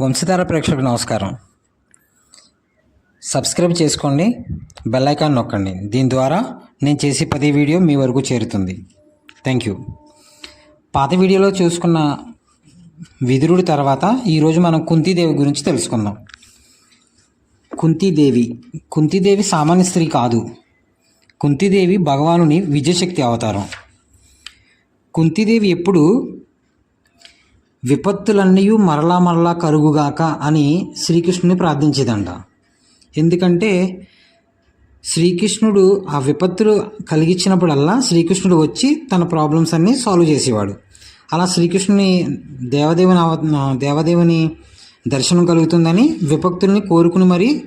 వంశధార ప్రేక్షకులకు నమస్కారం. సబ్స్క్రైబ్ చేసుకోండి బెల్ ఐకాన్ నొక్కండి. దీని ద్వారా నేను చేసే ప్రతి వీడియో మీ వరకు చేరుతుంది. Thank you. పాత వీడియోలో చూసుకున్న విదురుడి తర్వాత ఈరోజు మనం కుంతీదేవి గురించి తెలుసుకుందాం. కుంతీదేవి కుంతీదేవి సామాన్య స్త్రీ కాదు. కుంతీదేవి భగవానుని విజయశక్తి అవతారం. కుంతీదేవి ఎప్పుడు విపత్తులన్నీ మరలా మరలా కరుగుగాక అని శ్రీకృష్ణుని ప్రార్థించేదంట. ఎందుకంటే శ్రీకృష్ణుడు ఆ విపత్తులు కలిగించినప్పుడల్లా శ్రీకృష్ణుడు వచ్చి తన ప్రాబ్లమ్స్ అన్నీ సాల్వ్ చేసేవాడు. అలా శ్రీకృష్ణుని దేవదేవుని అవ దేవదేవుని దర్శనం కలుగుతుందని విపక్తుల్ని కోరుకుని మరీ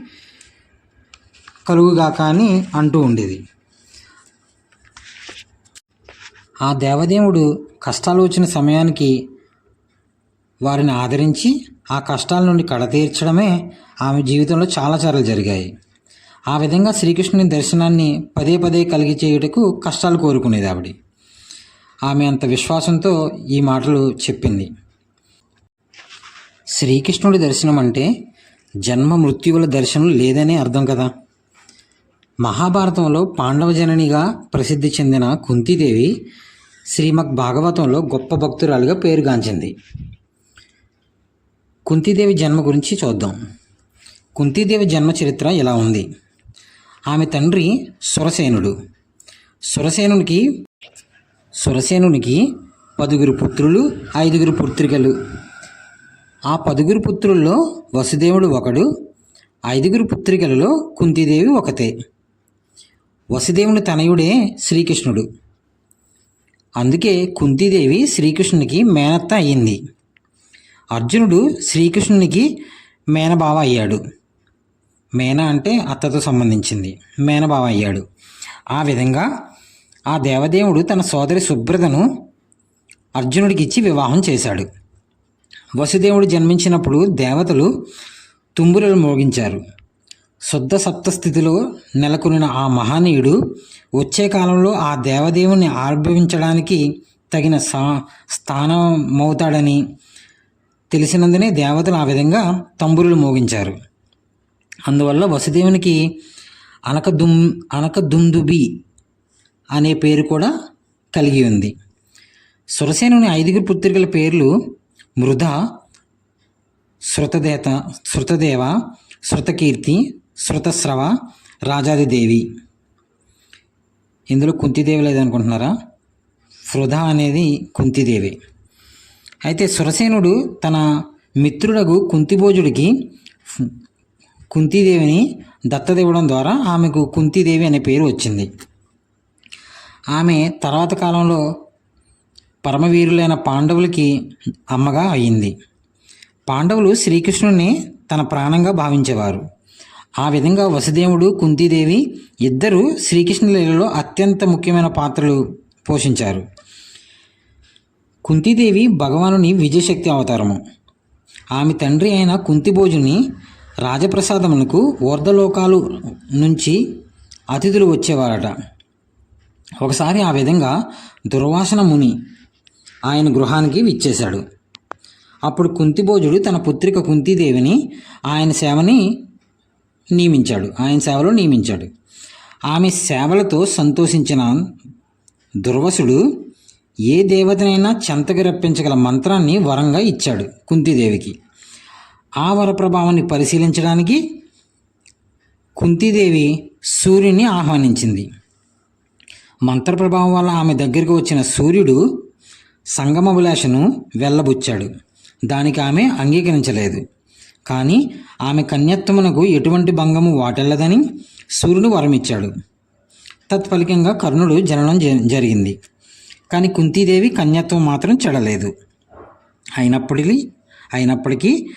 కలుగుగాక అని అంటూ ఉండేది. ఆ దేవదేవుడు కష్టాలు వచ్చిన సమయానికి వారిని ఆదరించి ఆ కష్టాల నుండి కడతీర్చడమే ఆమె జీవితంలో చాలా చర్యలు జరిగాయి. ఆ విధంగా శ్రీకృష్ణుని దర్శనాన్ని పదే పదే కలిగి చేయుటకు కష్టాలు కోరుకునేది ఆవిడ. ఆమె అంత విశ్వాసంతో ఈ మాటలు చెప్పింది. శ్రీకృష్ణుడి దర్శనం అంటే జన్మ మృత్యువుల దర్శనం లేదనే అర్థం కదా. మహాభారతంలో పాండవ జననిగా ప్రసిద్ధి చెందిన కుంతీదేవి శ్రీమద్ భాగవతంలో గొప్ప భక్తురాలుగా పేరుగాంచింది. కుంతీదేవి జన్మ గురించి చూద్దాం. కుంతీదేవి జన్మ చరిత్ర ఇలా ఉంది. ఆమె తండ్రి సురసేనుడు. సురసేనునికి సురసేనునికి పదుగురు పుత్రులు ఐదుగురు పుత్రికలు. ఆ పదుగురు పుత్రుల్లో వసుదేవుడు ఒకడు ఐదుగురు పుత్రికలలో కుంతీదేవి ఒకతే. వసుదేవుని తనయుడే శ్రీకృష్ణుడు. అందుకే కుంతీదేవి శ్రీకృష్ణునికి మేనత్త అయ్యింది అర్జునుడు శ్రీకృష్ణునికి మేనబావ అయ్యాడు. మేన అంటే అత్తతో సంబంధించింది. మేనబావ అయ్యాడు. ఆ విధంగా ఆ దేవదేవుడు తన సోదరి శుభ్రతను అర్జునుడికి ఇచ్చి వివాహం చేశాడు. వసుదేవుడు జన్మించినప్పుడు దేవతలు తుంబురలు మోగించారు. శుద్ధ సప్తస్థితిలో నెలకొనిన ఆ మహనీయుడు వచ్చే కాలంలో ఆ దేవదేవుని ఆవిర్భవించడానికి తగిన సా స్థానమవుతాడని తెలిసినందునే దేవతలు ఆ విధంగా తంబురులు మోగించారు. అందువల్ల వసుదేవునికి అనకదుమ్ అనకదుందుబి అనే పేరు కూడా కలిగి ఉంది. సురసేనుని ఐదుగురు పుత్రికల పేర్లు మృధ శృతదేత శృతదేవ శృతకీర్తి శృతస్రవ రాజాదిదేవి. ఇందులో కుంతిదేవి లేదనుకుంటున్నారా? వృధ అనేది కుంతిదేవి. అయితే సురసేనుడు తన మిత్రుడగు కుంతిభోజుడికి కుంతీదేవిని దత్తదివ్వడం ద్వారా ఆమెకు కుంతీదేవి అనే పేరు వచ్చింది. ఆమె తర్వాత కాలంలో పరమవీరులైన పాండవులకి అమ్మగా అయింది. పాండవులు శ్రీకృష్ణుడిని తన ప్రాణంగా భావించేవారు. ఆ విధంగా వసుదేవుడు కుంతీదేవి ఇద్దరు శ్రీకృష్ణ లీలలో అత్యంత ముఖ్యమైన పాత్రలు పోషించారు. కుంతీదేవి భగవానుని విజయశక్తి అవతారము. ఆమె తండ్రి అయిన కుంతిభోజుని రాజప్రసాదమునకు ఊర్ధలోకాలు నుంచి అతిథులు వచ్చేవారట. ఒకసారి ఆ విధంగా దుర్వాసన ముని ఆయన గృహానికి విచ్చేశాడు. అప్పుడు కుంతిభోజుడు తన పుత్రిక కుంతీదేవిని ఆయన సేవని నియమించాడు. ఆయన సేవలో నియమించాడు. ఆమె సేవలతో సంతోషించిన దుర్వసుడు ఏ దేవతనైనా చెంతకు రప్పించగల మంత్రాన్ని వరంగా ఇచ్చాడు కుంతీదేవికి. ఆ వర ప్రభావాన్ని పరిశీలించడానికి కుంతీదేవి సూర్యుని ఆహ్వానించింది. మంత్ర ప్రభావం వల్ల ఆమె దగ్గరికి వచ్చిన సూర్యుడు సంగమభిలాషను వెళ్ళబుచ్చాడు. దానికి ఆమె అంగీకరించలేదు. కానీ ఆమె కన్యత్వమునకు ఎటువంటి భంగము వాటెల్లదని సూర్యుడు వరమిచ్చాడు. తత్ఫలికంగా కర్ణుడు జననం జ- జరిగింది. కానీ కుంతీదేవి కన్యత్వం మాత్రం చెడలేదు. అయినప్పటికీ అయినప్పటికీ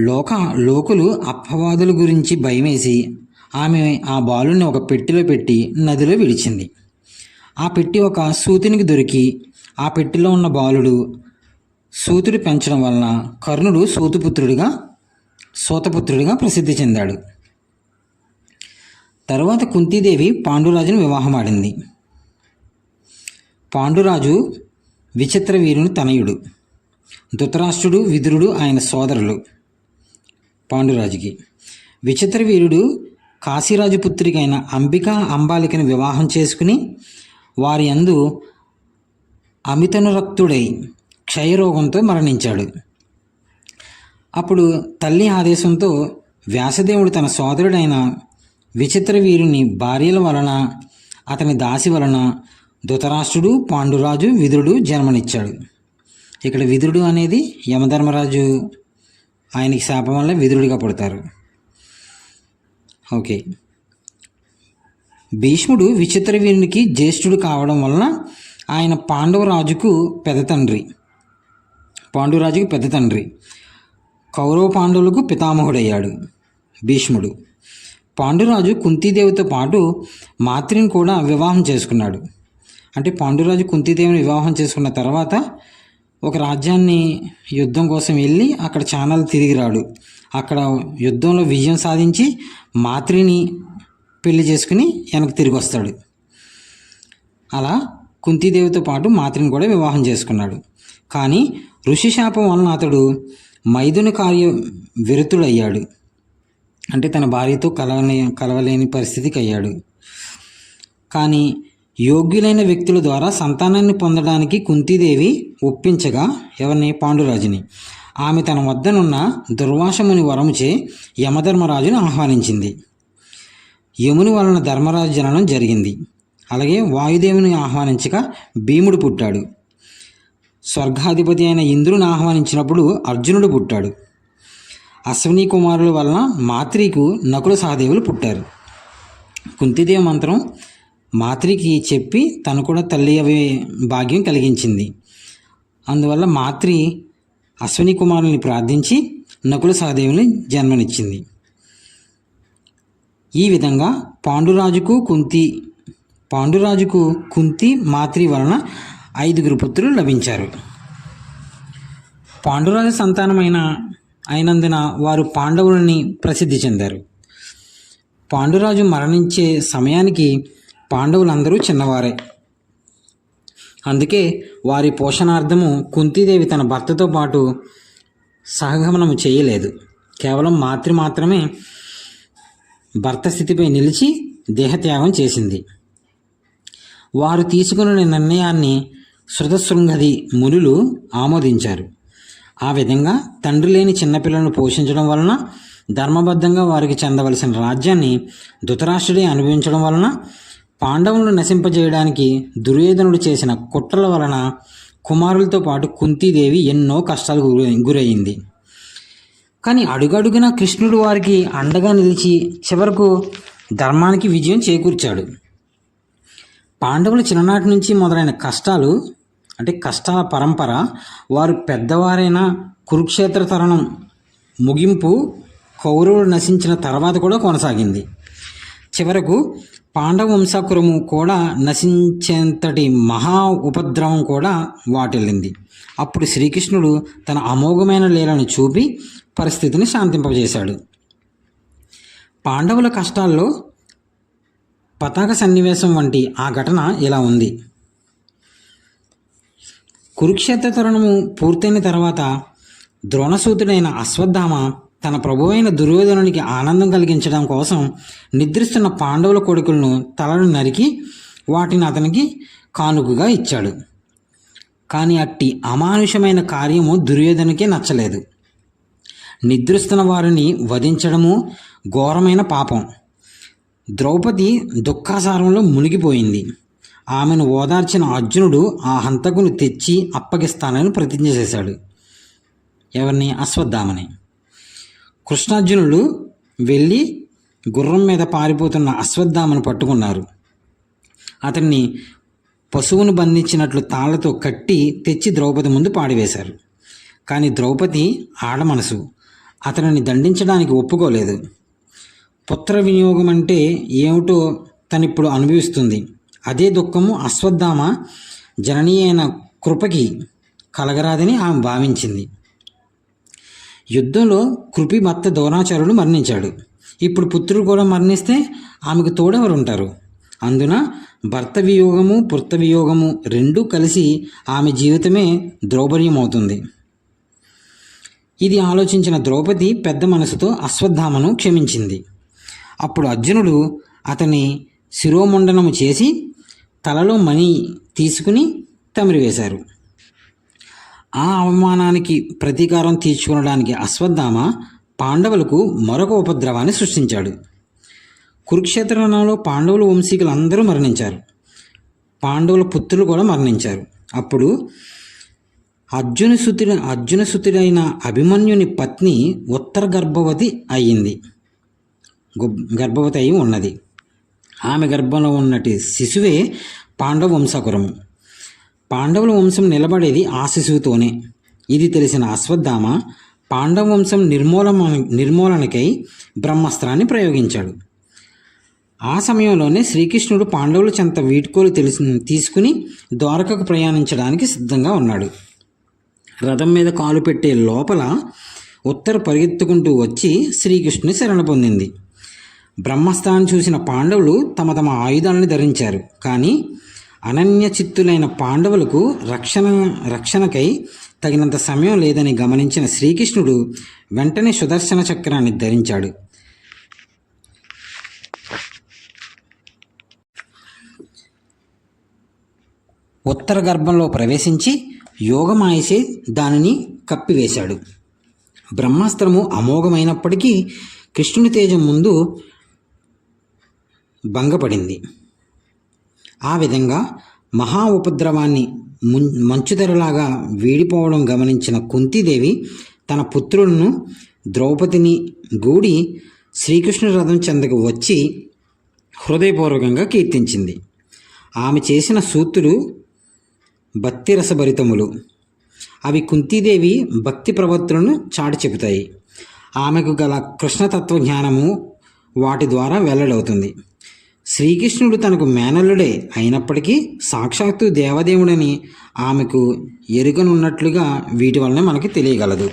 లోక లోకులు అప్పవాదుల గురించి భయమేసి ఆమె ఆ బాలుని ఒక పెట్టెలో పెట్టి నదిలో విడిచింది. ఆ పెట్టి ఒక సూతునికి దొరికి ఆ పెట్టెలో ఉన్న బాలుడు సూతుడు పెంచడం వలన కర్ణుడు సూతుపుత్రుడిగా సూతపుత్రుడిగా ప్రసిద్ధి చెందాడు. తరువాత కుంతీదేవి పాండురాజును వివాహమాడింది పాండురాజు విచిత్ర వీరుని తనయుడు. ధృతరాష్ట్రుడు విదురుడు ఆయన సోదరులు. పాండురాజుకి. విచిత్ర వీరుడు కాశీరాజు పుత్రికైన అంబిక అంబాలికను వివాహం చేసుకుని వారి అందు అమితనురక్తుడై క్షయరోగంతో మరణించాడు. అప్పుడు తల్లి ఆదేశంతో వ్యాసదేవుడు తన సోదరుడైన విచిత్ర వీరుని భార్యల వలన అతని దాసి వలన ధృతరాష్ట్రుడు పాండురాజు విదురుడు జన్మనిచ్చాడు. ఇక్కడ విదురుడు అనేది యమధర్మరాజు ఆయనకి శాపం వల్ల విదురుడిగా పుడతారు. ఓకే. భీష్ముడు విచిత్ర వీరునికి జ్యేష్ఠుడు కావడం వలన ఆయన పాండవరాజుకు పెద్ద తండ్రి. పాండురాజుకు పెద్ద తండ్రి. కౌరవ పాండవులకు పితామహుడయ్యాడు భీష్ముడు. పాండురాజు కుంతీదేవితో పాటు మాత్రిని కూడా వివాహం చేసుకున్నాడు. అంటే పాండురాజు కుంతిదేవిని వివాహం చేసుకున్న తర్వాత ఒక రాజ్యాన్ని యుద్ధం కోసం వెళ్ళి అక్కడ చానాలు తిరిగి రాడు. అక్కడ యుద్ధంలో విజయం సాధించి మాత్రిని పెళ్ళి చేసుకుని వెనక్కి తిరిగి వస్తాడు. అలా కుంతీదేవితో పాటు మాత్రిని కూడా వివాహం చేసుకున్నాడు. కానీ ఋషి శాపం వలన అతడు మైదుని కార్య విరుతుడయ్యాడు అంటే తన భార్యతో కలవలే కలవలేని పరిస్థితికి అయ్యాడు. కానీ యోగ్యులైన వ్యక్తుల ద్వారా సంతానాన్ని పొందడానికి కుంతీదేవి ఒప్పించగా ఎవరిని? పాండురాజుని. ఆమె తన వద్దనున్న దుర్వాసముని వరముచే యమధర్మరాజును ఆహ్వానించింది. యముని వలన ధర్మరాజు జననం జరిగింది. అలాగే వాయుదేవుని ఆహ్వానించగా భీముడు పుట్టాడు. స్వర్గాధిపతి అయిన ఇంద్రుని ఆహ్వానించినప్పుడు అర్జునుడు పుట్టాడు. అశ్విని కుమారుల వలన మాత్రికి నకుల సహదేవులు పుట్టారు. కుంతిదేవి మంత్రం మాత్రికి చెప్పి తను కూడా తల్లి అవి భాగ్యం కలిగించింది. అందువల్ల మాత్రి అశ్విని కుమారుని ప్రార్థించి నకుల సహదేవుని జన్మనిచ్చింది. ఈ విధంగా పాండురాజుకు కుంతి పాండురాజుకు కుంతి మాత్రి వలన ఐదుగురు పుత్రులు లభించారు. పాండురాజు సంతానమైన అయినందున వారు పాండవులని ప్రసిద్ధి చెందారు. పాండురాజు మరణించే సమయానికి పాండవులందరూ చిన్నవారే. అందుకే వారి పోషణార్థము కుంతీదేవి తన భర్తతో పాటు సహగమనం చేయలేదు. కేవలం మాతృ మాత్రమే భర్త స్థితిపై నిలిచి దేహత్యాగం చేసింది. వారు తీసుకున్న నిర్ణయాన్ని శృతశృంగది మునులు ఆమోదించారు. ఆ విధంగా తండ్రి లేని చిన్నపిల్లలను పోషించడం వలన ధర్మబద్ధంగా వారికి చెందవలసిన రాజ్యాన్ని ధృతరాష్ట్రుడే అనుభవించడం వలన పాండవులను నశింపజేయడానికి దుర్యోధనుడు చేసిన కుట్రల వలన కుమారులతో పాటు కుంతీదేవి ఎన్నో కష్టాలు గురయింది కానీ అడుగడుగున కృష్ణుడు వారికి అండగా నిలిచి చివరకు ధర్మానికి విజయం చేకూర్చాడు. పాండవులు చిన్ననాటి నుంచి మొదలైన కష్టాలు అంటే కష్టాల పరంపర వారు పెద్దవారైన కురుక్షేత్ర తరుణం ముగింపు కౌరవులు నశించిన తర్వాత కూడా కొనసాగింది. చివరకు పాండవ వంశాకురము కూడా నశించేంతటి మహా ఉపద్రవం కూడా వాటిల్లింది. అప్పుడు శ్రీకృష్ణుడు తన అమోఘమైన లీలను చూపి పరిస్థితిని శాంతింపజేశాడు. పాండవుల కష్టాల్లో పతాక సన్నివేశం వంటి ఆ ఘటన ఇలా ఉంది. కురుక్షేత్ర తరుణము పూర్తయిన తర్వాత ద్రోణసూతుడైన అశ్వత్థామ తన ప్రభువైన దుర్యోధనునికి ఆనందం కలిగించడం కోసం నిద్రిస్తున్న పాండవుల కొడుకులను తలను నరికి వాటిని అతనికి కానుకగా ఇచ్చాడు. కానీ అట్టి అమానుషమైన కార్యము దుర్యోధనుకే నచ్చలేదు. నిద్రిస్తున్న వారిని వధించడము ఘోరమైన పాపం. ద్రౌపది దుఃఖాసారంలో మునిగిపోయింది. ఆమెను ఓదార్చిన అర్జునుడు ఆ హంతకును తెచ్చి అప్పగిస్తానని ప్రతిజ్ఞ చేశాడు. ఎవరిని? అశ్వత్థామని. కృష్ణార్జునులు వెళ్ళి గుర్రం మీద పారిపోతున్న అశ్వత్థామను పట్టుకున్నారు. అతన్ని పశువును బంధించినట్లు తాళ్ళతో కట్టి తెచ్చి ద్రౌపది ముందు పాడివేశారు. కానీ ద్రౌపది ఆడమనసు అతనిని దండించడానికి ఒప్పుకోలేదు. పుత్ర వినియోగం అంటే ఏమిటో తనిప్పుడు అనుభవిస్తుంది. అదే దుఃఖము అశ్వత్థామ జననీయైన కృపకి కలగరాదని ఆమె భావించింది. యుద్ధంలో కృపి భర్త ద్రోణాచార్యుడు మరణించాడు. ఇప్పుడు పుత్రుడు కూడా మరణిస్తే ఆమెకు తోడెవరు ఉంటారు అందున భర్త వియోగము పుత్త వియోగము రెండూ కలిసి ఆమె జీవితమే ద్రౌబర్యం అవుతుంది ఇది ఆలోచించిన ద్రౌపది పెద్ద మనసుతో అశ్వత్థామను క్షమించింది. అప్పుడు అర్జునుడు అతని శిరోముండనము చేసి తలలో మణి తీసుకుని తమిరివేశారు ఆ అవమానానికి ప్రతీకారం తీర్చుకోవడానికి అశ్వత్థామ పాండవులకు మరొక ఉపద్రవాన్ని సృష్టించాడు. కురుక్షేత్రంలో పాండవుల వంశీకులు అందరూ మరణించారు. పాండవుల పుత్రులు కూడా మరణించారు. అప్పుడు అర్జున సుతుడు అర్జున సుతుడైన అభిమన్యుని పత్ని ఉత్తర గర్భవతి అయ్యింది గర్భవతి అయి ఉన్నది. ఆమె గర్భంలో ఉన్నటి శిశువే పాండవ వంశకురము పాండవుల వంశం నిలబడేది ఆ శిశువుతోనే ఇది తెలిసిన అశ్వత్థామ పాండవ వంశం నిర్మూలన నిర్మూలనకై బ్రహ్మాస్త్రాన్ని ప్రయోగించాడు. ఆ సమయంలోనే శ్రీకృష్ణుడు పాండవుల చెంత వీడ్కోలు తెలిసి తీసుకుని ద్వారకకు ప్రయాణించడానికి సిద్ధంగా ఉన్నాడు. రథం మీద కాలు పెట్టే లోపల ఉత్తర పరిగెత్తుకుంటూ వచ్చి శ్రీకృష్ణుని శరణ పొందింది. బ్రహ్మస్థానం చూసిన పాండవులు తమ తమ ఆయుధాలను ధరించారు. కానీ అనన్య చిత్తులైన పాండవులకు రక్షణ రక్షణకై తగినంత సమయం లేదని గమనించిన శ్రీకృష్ణుడు వెంటనే సుదర్శన చక్రాన్ని ధరించాడు. ఉత్తర గర్భంలో ప్రవేశించి యోగమాయసే దానిని కప్పివేశాడు. బ్రహ్మాస్త్రము అమోఘమైనప్పటికీ కృష్ణుని తేజం ముందు భంగపడింది. ఆ విధంగా మహా ఉపద్రవాన్ని ముం- మంచుతెరలాగా వీడిపోవడం గమనించిన కుంతీదేవి తన పుత్రులను ద్రౌపదిని గూడి శ్రీకృష్ణ రథం చెందకు వచ్చి హృదయపూర్వకంగా కీర్తించింది. ఆమె చేసిన సూత్రులు భక్తి రసభరితములు అవి కుంతీదేవి భక్తి ప్రవర్తులను చాటి చెబుతాయి. ఆమెకు గల కృష్ణతత్వ జ్ఞానము వాటి ద్వారా వెల్లడవుతుంది. శ్రీకృష్ణుడు తనకు మేనల్లుడే అయినప్పటికీ సాక్షాత్తు దేవదేవుడని ఆమెకు ఎరుగనున్నట్లుగా వీటి వలన మనకి తెలియగలదు.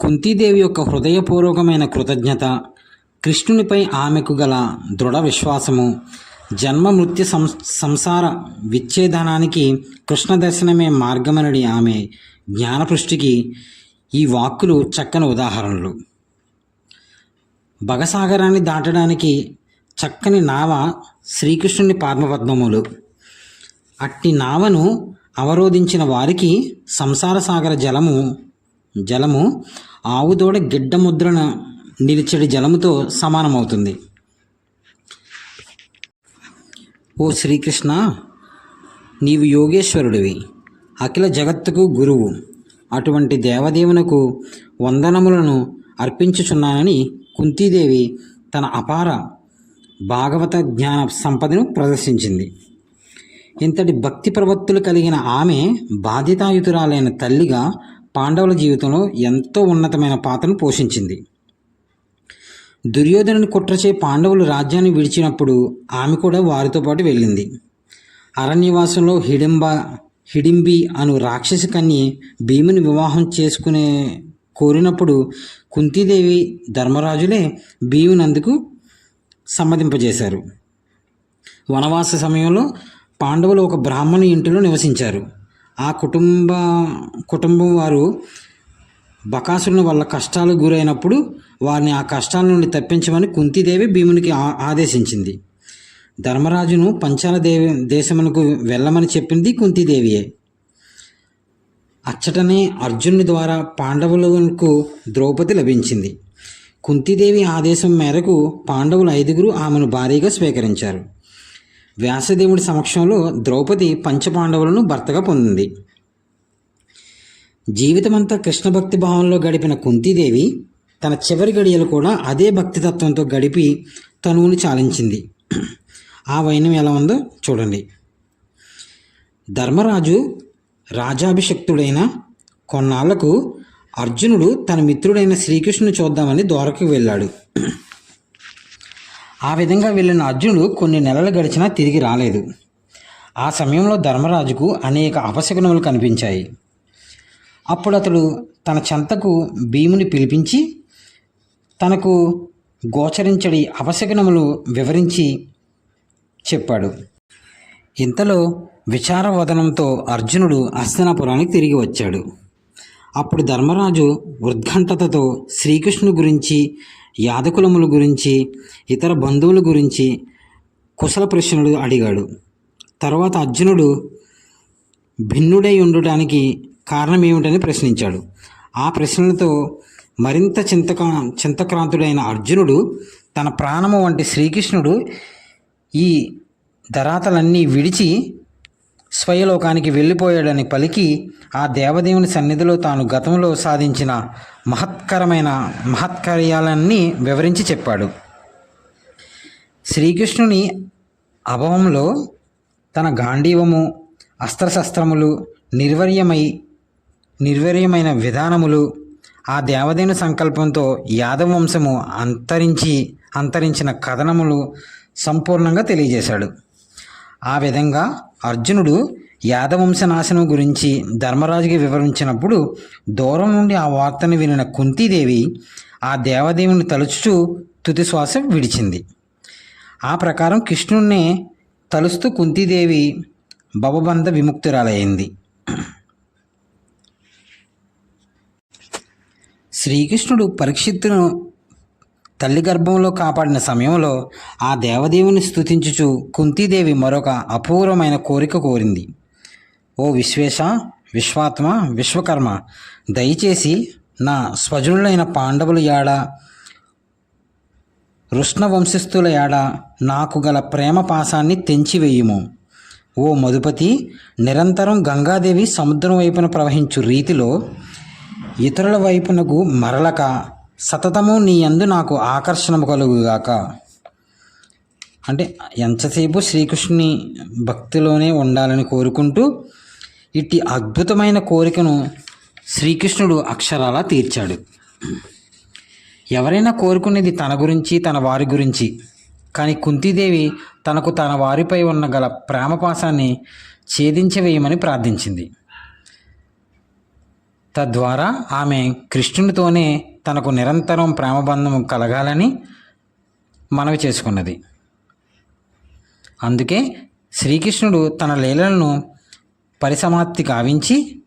కుంతీదేవి యొక్క హృదయపూర్వకమైన కృతజ్ఞత కృష్ణునిపై ఆమెకు గల దృఢ విశ్వాసము జన్మ మృత్యు సం సంసార విచ్ఛేదనానికి కృష్ణ దర్శనమే మార్గమనడి ఆమె జ్ఞానపృష్టికి ఈ వాక్కులు చక్కని ఉదాహరణలు. భగసాగరాన్ని దాటడానికి చక్కని నావ శ్రీకృష్ణుని పద్మపద్మములు అట్టి నావను అవరోధించిన వారికి సంసార సాగర జలము జలము ఆవుదోడ గిడ్డ ముద్రన నిలిచడి జలముతో సమానమవుతుంది. ఓ శ్రీకృష్ణ నీవు యోగేశ్వరుడివి. అఖిల జగత్తుకు గురువు. అటువంటి దేవదేవునకు వందనములను అర్పించుచున్నానని కుంతీదేవి తన అపార భాగవత జ్ఞాన సంపదను ప్రదర్శించింది. ఇంతటి భక్తి ప్రవత్తులు కలిగిన ఆమె బాధ్యతాయుతురాలైన తల్లిగా పాండవుల జీవితంలో ఎంతో ఉన్నతమైన పాత్రను పోషించింది. దుర్యోధనుని కుట్రచే పాండవులు రాజ్యాన్ని విడిచినప్పుడు ఆమె కూడా వారితో పాటు వెళ్ళింది. అరణ్యవాసంలో హిడింబ హిడింబి అను రాక్షసి కన్య భీముని వివాహం చేసుకునే కోరినప్పుడు కుంతీదేవి ధర్మరాజులే భీమునందుకు సమ్మతింపజేశారు. వనవాస సమయంలో పాండవులు ఒక బ్రాహ్మణు ఇంటిలో నివసించారు. ఆ కుటుంబ కుటుంబం వారు బకాసురుని వల్ల కష్టాలు గురైనప్పుడు వారిని ఆ కష్టాల నుండి తప్పించమని కుంతీదేవి భీమునికి ఆదేశించింది. ధర్మరాజును పంచాల దేవి దేశమునకు వెళ్ళమని చెప్పింది కుంతీదేవియే. అచ్చటనే అర్జునుని ద్వారా పాండవులకు ద్రౌపది లభించింది. కుంతీదేవి ఆదేశం మేరకు పాండవులు ఐదుగురు ఆమెను భారీగా స్వీకరించారు. వ్యాసదేవుడి సమక్షంలో ద్రౌపది పంచపాండవులను భర్తగా పొందింది. జీవితమంతా కృష్ణ భక్తి భావంలో గడిపిన కుంతీదేవి తన చివరి గడియలు కూడా అదే భక్తితత్వంతో గడిపి తనువుని చాలించింది. ఆ వైనం ఎలా ఉందో చూడండి. ధర్మరాజు రాజాభిషక్తుడైన కొన్నాళ్ళకు అర్జునుడు తన మిత్రుడైన శ్రీకృష్ణుని చూద్దామని ద్వారకకు వెళ్ళాడు. ఆ విధంగా వెళ్ళిన అర్జునుడు కొన్ని నెలలు గడిచినా తిరిగి రాలేదు. ఆ సమయంలో ధర్మరాజుకు అనేక అపశకునములు కనిపించాయి. అప్పుడు అతడు తన చెంతకు భీముని పిలిపించి తనకు గోచరించడి అపశకునములు వివరించి చెప్పాడు. ఇంతలో విచారవదనంతో అర్జునుడు హస్తినాపురానికి తిరిగి వచ్చాడు. అప్పుడు ధర్మరాజు ఉద్ఘంఠతతో శ్రీకృష్ణుని గురించి యాదకులముల గురించి ఇతర బంధువుల గురించి కుశల ప్రశ్నలు అడిగాడు. తర్వాత అర్జునుడు భిన్నుడై ఉండటానికి కారణం ఏమిటని ప్రశ్నించాడు. ఆ ప్రశ్నలతో మరింత చింతకా చింతక్రాంతుడైన అర్జునుడు తన ప్రాణము వంటి శ్రీకృష్ణుడు ఈ ధరాతలన్నీ విడిచి స్వయలోకానికి వెళ్ళిపోయాడని పలికి ఆ దేవదేవుని సన్నిధిలో తాను గతంలో సాధించిన మహత్కరమైన మహత్కార్యాలన్నీ వివరించి చెప్పాడు. శ్రీకృష్ణుని అభవంలో తన గాంధీవము అస్త్రశస్త్రములు నిర్వర్యమై నిర్వర్యమైన విధానములు ఆ దేవదేవుని సంకల్పంతో యాదవ వంశము అంతరించి అంతరించిన కథనములు సంపూర్ణంగా తెలియజేశాడు. ఆ విధంగా అర్జునుడు యాదవంశ నాశనం గురించి ధర్మరాజుకి వివరించినప్పుడు దూరం నుండి ఆ వార్తను వినిన కుంతీదేవి ఆ దేవదేవుని తలుచుచూ తుది శ్వాస విడిచింది. ఆ ప్రకారం కృష్ణుణ్ణి తలుస్తూ కుంతీదేవి భవబంధ విముక్తురాలయ్యింది శ్రీకృష్ణుడు పరీక్షిత్తును తల్లి గర్భంలో కాపాడిన సమయంలో ఆ దేవదేవుని స్థుతించుచు కుంతీదేవి మరొక అపూర్వమైన కోరిక కోరింది. ఓ విశ్వేశ విశ్వాత్మ విశ్వకర్మ దయచేసి నా స్వజనులైన పాండవుల యాడ వృష్ణ వంశస్థుల యాడ నాకు గల ప్రేమ పాసాన్ని తెంచివేయుము. ఓ మధుపతి నిరంతరం గంగాదేవి సముద్రం వైపున ప్రవహించు రీతిలో ఇతరుల వైపునకు మరలక సతతము నీ యందు నాకు ఆకర్షణ కలుగుగాక. అంటే ఎంతసేపు శ్రీకృష్ణుని భక్తిలోనే ఉండాలని కోరుకుంటూ ఇట్టి అద్భుతమైన కోరికను శ్రీకృష్ణుడు అక్షరాలా తీర్చాడు. ఎవరైనా కోరుకునేది తన గురించి తన వారి గురించి కానీ కుంతీదేవి తనకు తన వారిపై ఉన్న గల ప్రేమపాసాన్ని ఛేదించవేయమని ప్రార్థించింది. తద్వారా ఆమె కృష్ణునితోనే తనకు నిరంతరం ప్రేమబంధం కలగాలని మనవి చేసుకున్నది. అందుకే శ్రీకృష్ణుడు తన లీలలను పరిసమాప్తి కావించి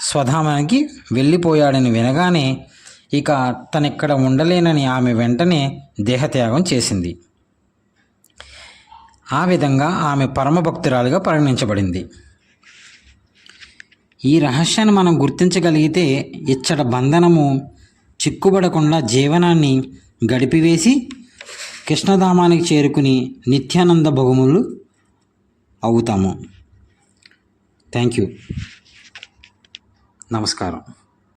స్వధామానికి వెళ్ళిపోయాడని వినగానే ఇక తనిక్కడ ఉండలేనని ఆమె వెంటనే దేహత్యాగం చేసింది. ఆ విధంగా ఆమె పరమభక్తురాలుగా పరిగణించబడింది. ఈ రహస్యాన్ని మనం గుర్తించగలిగితే ఇచ్చట బంధనము చిక్కుబడకుండా జీవనాన్ని గడిపివేసి కృష్ణధామానికి చేరుకుని నిత్యానంద భగములు అవుతాము. థ్యాంక్ యూ నమస్కారం.